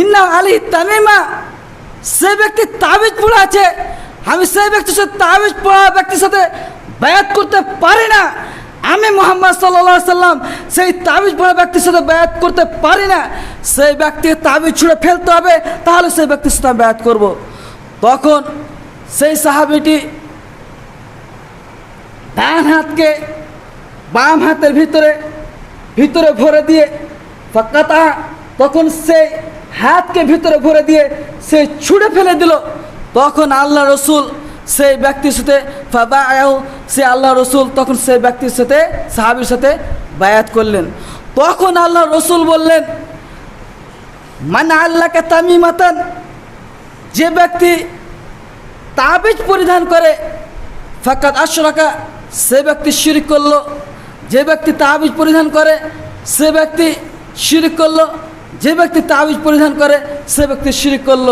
ইন্না আলী তামিমা সে ব্যক্তি তাবিজ পড়া আছে। আমি সেই ব্যক্তির সাথে তাবিজ পড়া ব্যক্তির সাথে বায়াত করতে পারি না। আমি মোহাম্মদ সাল্লা সাল্লাম সেই তাবিজ পড়া ব্যক্তির সাথে বায়াত করতে পারি না। সেই ব্যক্তিকে তাবিজ ছুঁড়ে ফেলতে হবে, তাহলে সেই ব্যক্তির সাথে আমি বায়াত করব। তখন সেই সাহাবিটি ডান হাতকে বাম হাতের ভিতরে ভিতরে ভরে দিয়ে ফাঁকাতা তখন সে হাতকে ভিতরে ভরে দিয়ে সে ছুঁড়ে ফেলে দিল। তখন আল্লাহ রসুল সেই ব্যক্তির সাথে সে আল্লাহ রসুল তখন সেই ব্যক্তির সাথে, সাহাবির সাথে বায়াত করলেন। তখন আল্লাহ রসুল বললেন মানে আল্লাহকে তামিমাতান যে ব্যক্তি তাবিজ পরিধান করে ফাকাত আশরাকা, সে ব্যক্তি শিরিক করল। যে ব্যক্তি তাবিজ পরিধান করে, সে ব্যক্তি শিরিক করল। যে ব্যক্তি তাবিজ পরিধান করে সে ব্যক্তি শিরিক করল।